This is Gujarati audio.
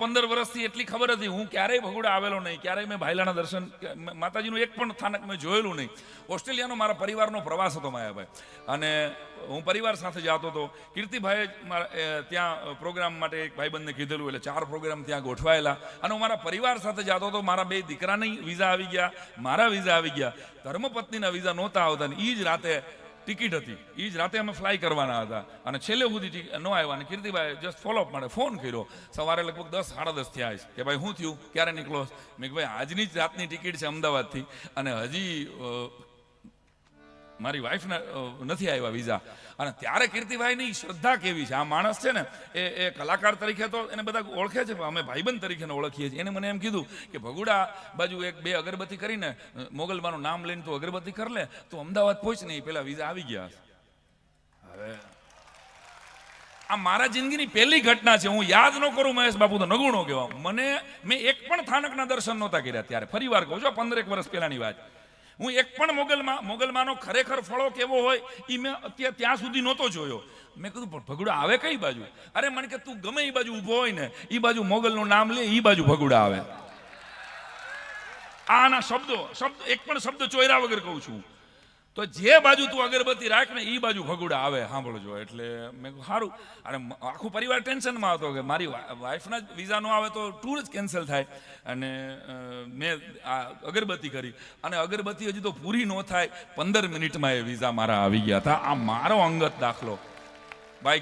પંદર વર્ષથી એટલી ખબર હતી, હું ક્યારેય ભગુડા આવેલો નહીં, ક્યારેય મેં ભાઈલાના દર્શન માતાજીનું એક પણ સ્થાનક મેં જોયેલું નહીં. ઓસ્ટ્રેલિયાનો મારા પરિવારનો પ્રવાસ હતો માયાભાઈ. અને હું પરિવાર સાથે જતો હતો. કીર્તિભાઈએ ત્યાં પ્રોગ્રામ માટે એક ભાઈબંધને કીધેલું, એટલે ચાર પ્રોગ્રામ ત્યાં ગોઠવાયેલા. અને હું મારા પરિવાર સાથે જતો હતો. મારા બે દીકરાની વિઝા આવી ગયા, મારા વિઝા આવી ગયા. ધર્મપત્નીના વિઝા નહોતા આવતા ને એ જ રાતે ટિકિટ હતી. એ જ રાતે અમે ફ્લાય કરવાના હતા. અને છેલ્લે સુધી ન આવ્યા. અને કીર્તિભાઈ જસ્ટ ફોલોઅપ માટે ફોન કર્યો. સવારે લગભગ દસ, સાડા દસ થયા છે કે ભાઈ શું થયું? ક્યારે નીકળો મેં કે ભાઈ, આજની જ રાતની ટિકિટ છે અમદાવાદથી. અને હજી મારી વાઈફને નથી આવ્યા વિઝા અને ત્યારે કીર્તિભાઈની શ્રદ્ધા કેવી છે? આ માણસ છે ને, એ એ કલાકાર તરીકે તો એને બધા ઓળખે છે અમે ભાઈબંધ તરીકે ઓળખીએ છીએ. એને મને એમ કીધું કે, ભગુડા, બાજુ એક બે અગરબત્તી કરીને મોગલમાનું નામ લઈને તું અગરબત્તી કર લે, તો અમદાવાદ પહોંચ નહીં પેલા વિઝા આવી ગયા. હવે, આ મારા જિંદગીની પહેલી ઘટના છે, હું યાદ ન કરું મહેશ બાપુ, તો નગુણો કહેવા મને, મેં એક પણ થાનકના દર્શન નહોતા કર્યા ત્યારે. ફરી વાર કહું છું પંદરેક વર્ષ પહેલાની વાત. હું એક પણ મોગલમાં, મોગલમાનો ખરેખર ફળો કેવો હોય એ મેં અત્યારે ત્યાં સુધી નહોતો જોયો. મેં કીધું, પણ ભગુડા આવે કઈ બાજુ? અરે, મને કે, તું ગમે એ બાજુ ઊભો હોય ને એ બાજુ મોગલનું નામ લે એ બાજુ ભગુડા આવે. આના શબ્દો, શબ્દ, એક પણ શબ્દ ચોયરા વગર કહું છું. તો જે બાજુ તું અગરબત્તી રાખ ને એ બાજુ ભગુડા આવે, સાંભળજો. એટલે મેં સારું અને આખું પરિવાર ટેન્શનમાં હતો કે મારી વાઈફના જ વિઝા ન આવે તો ટૂર જ કેન્સલ થાય. અને મેં આ અગરબત્તી કરી. અને અગરબત્તી હજી તો પૂરી ન થાય. પંદર મિનિટમાં એ વિઝા મારા આવી ગયા હતા. આ મારો અંગત દાખલો. ભાઈ